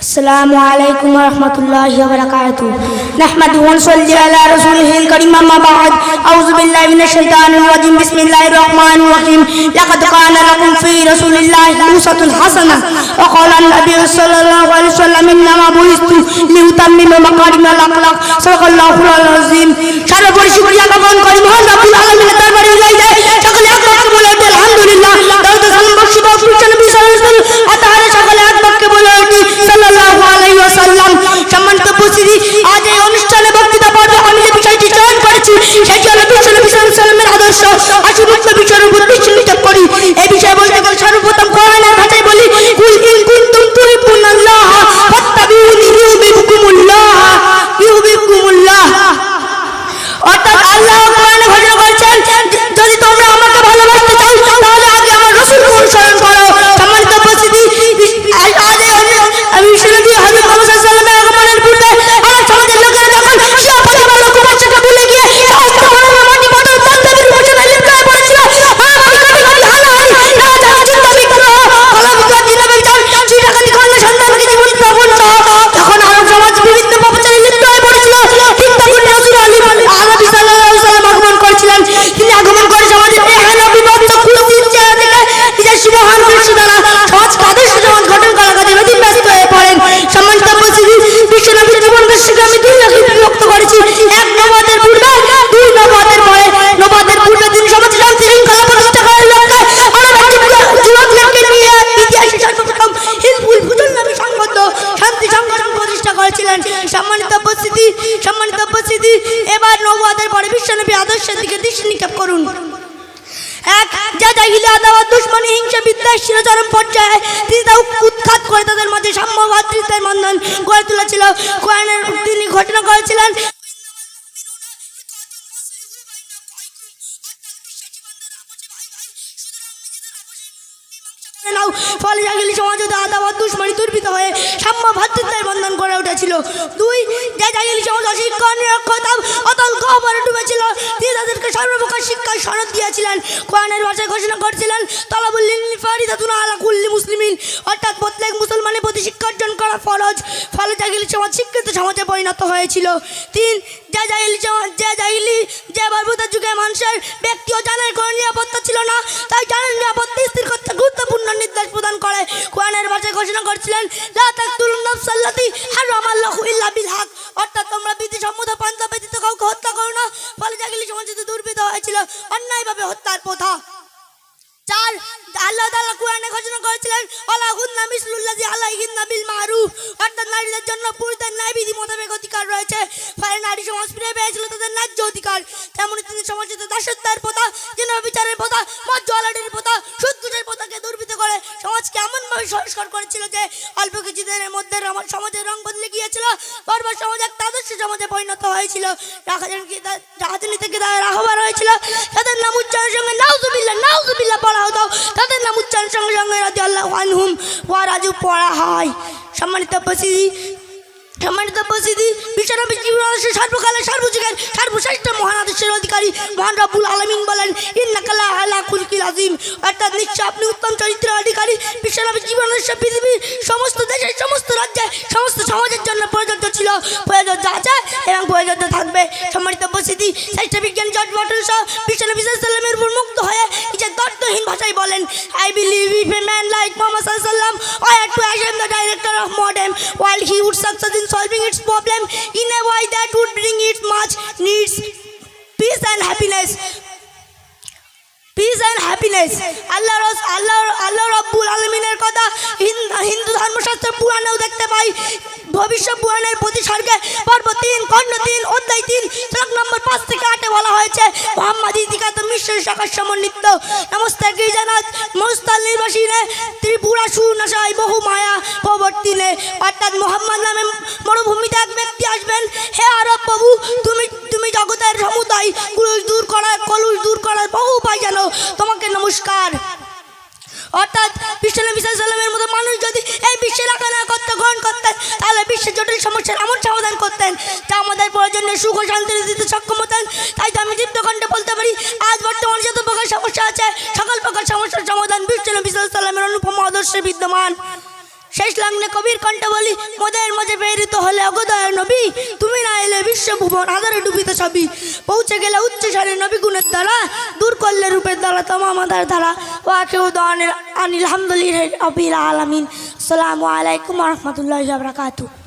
السلام عليكم ورحمة الله وبركاته نحمد ونصلي على رسوله الكريم أما بعد أعوذ بالله من الشيطان الرجيم بسم الله الرحمن الرحيم لقد كان لكم في رسول الله أسوة حسنة وقال النبي صلى الله عليه وسلم إنما بعثت لأتمم مكارم الأخلاق صدق الله العظيم সর্বোপরি শুকরিয়া জ্ঞাপন করি মহান রব্বুল আলামিনের সম্মানিত এবার নবাদের পরে বিশ্বনবী আদর্শের দিকে দৃষ্টি নিক্ষেপ করুন। এক যা জাহিলি আদাওয়াত দুশ্মনী হিংসা বিদ্বেষ ছিল পর্যায়ে তিনি তা উৎখাত করে তাদের মাঝে সাম্য ভাতৃত্বের বন্ধন গড়ে তুলেছিল। কোরআনের তিনি ঘোষণা করেছিলেন ফলে জাগিলি সমাজে আদাবাদ দুশ্মনী দুর্বৃত হয়ে সাম্য ভাতৃত্বের বন্ধন করে উঠেছিল। দুই যে জাগিলি সমাজ অশিক্ষণ সনদ দিয়েছিলেন, কোরআনের ভাষায় ঘোষণা করেছিলেন ফারিদাতুনা আলা কুল্লি মুসলিমিন। অর্থাৎ প্রত্যেক মুসলমানের প্রতি শিক্ষা অর্জন করা ফরজ। ফলে জাগিলি সমাজ শিক্ষিত সমাজে পরিণত হয়েছিল। তিন, যে জাহিলি সমাজ, যে জাহিলি, যে বর্বতার যুগে মানুষের ব্যক্তি ও জানের কোনো নিরাপত্তা ছিল না, তাই জানের নিরাপত্তা স্থির করতে গুরুত্বপূর্ণ নির্দেশ প্রদান করে। কোরআনের ভাষায় ঘোষণা করেছিলেন, লা তাকতুলুন নাফসাল্লাতী হারামাল্লাহু ইল্লা বিল ওয়ালা আলাইহিন নাবিল মারুফ, অর্থাৎ নারীদের জন্য পুরুষদের ন্যায় বিধি মোতাবেক অধিকার রয়েছে। ফলে নারী সমাজ ফিরে পেয়েছিল তাদের ন্যায্য অধিকার। তেমনি তিনি সমাজে দাসত্বের প্রথা জিন বিচারের প্রথা মদ জলাটির প্রথা সুদঘুষের প্রথাকে দুর্বৃত করে সমাজকে এমনভাবে সংস্কার করেছিল যে, অল্প কিছুদিনের মধ্যে সমাজের রং বদলে গিয়েছিল। বর্বর সমাজ এক সমাজে পরিণত হয়েছিল। তারা রাহবার হয়েছিল। তাদের নাম উচ্চারণের সঙ্গে নাউজুবিল্লাহ নাউজুবিল্লাহ পড়া হতো। তাদের নাম উচ্চারণের সঙ্গে সঙ্গে রাজি আনহুম ওয়ারাজু পড়া হয়। সম্মানিত উপস্থিতি সম্মানিত উপস্থিতি, বিশ্বনবী জীবন আদর্শ সর্বকালের সর্বযুগের সর্বশ্রেষ্ঠ মহান আদর্শের অধিকারী মহান রব্বুল আলমিন বলেন ইন্নাকাল্লাহ আলা কুলকিল আজিম অর্থাৎ নিশ্চয় আপনি উত্তম চরিত্রের অধিকারী। বিশ্বনবী জীবন আদর্শ পৃথিবীর সমস্ত প্রযোজ্য আছে এবং প্রযোজ্য থাকবে সম্মানিত উপস্থিতি শ্রেষ্ঠ বিজ্ঞান জর্জ মটন সহ বিশ্বনবী সাল্লামের উপর মুক্ত হয়ে নিজের দর্দহীন ভাষায় বলেন I believe if a man like Muhammad সাল্লাম I had to assume the director of modem while he would succeed in solving its problem in a way that would bring it much needs peace and happiness happiness আল্লাহ আল্লাহ আল্লাহ রব্বুল আলমিনের কথা হিন- হিন্দু ধর্মশাস্ত্র পুরাণেও দেখতে পাই। ভবিষ্যৎ পুরাণের প্রতি স্বর্গে পর্ব তিন খণ্ড তিন, অধ্যায় তিন, শ্লোক নম্বর পাঁচ থেকে আটে বলা হয়েছে। মোহাম্মদ ইতিকাত মিশ্র শাখার সমন্বিত। নমস্তে গিরিজানাথ মস্তাল নির্বাসীনে ত্রিপুরা সুনাশায় বহু মায়া প্রবর্তিনে। অর্থাৎ মোহাম্মদ নামে মরুভূমিতে এক ব্যক্তি আসবেন। হে আরব প্রভু, তুমি তুমি জগতের সমুদায় কুলুষ দূর করার, কলুষ দূর করার বহু উপায় জানো। তোমাকে নমস্কার অর্থাৎ বিশ্বনবী সাল্লামের মতো মানুষ যদি এই বিশ্বের আকানা করতে গ্রহণ করতেন, তাহলে বিশ্বের জটিল সমস্যার এমন সমাধান করতেন, যা আমাদের প্রয়োজনে সুখ ও শান্তি দিতে সক্ষম হতেন। তাই তো আমি দীপ্তকণ্ঠে বলতে পারি, আজ বর্তমানে যত প্রকার সমস্যা আছে, সকল প্রকার সমস্যার সমাধান বিশ্বনবী সাল্লামের অনুপম আদর্শে বিদ্যমান। শেষ লাগলে কবির কণ্ঠ বলি, মোদের মজে প্রেরিত হলে অগদয় নবী, তুমি না এলে বিশ্বভুবন হাজারে ডুবিতে সবই পৌঁছে গেলে উচ্চ সারে নবী গুণের দ্বারা করলে রূপের দ্বারা তোমা আমাদের দ্বারা ওয়াকে দানিল আনিল হামদুলিল্লাহ আবিল আলামিন। আসসালামু আলাইকুম রহমতুল্লাহ বারাকাতুহ।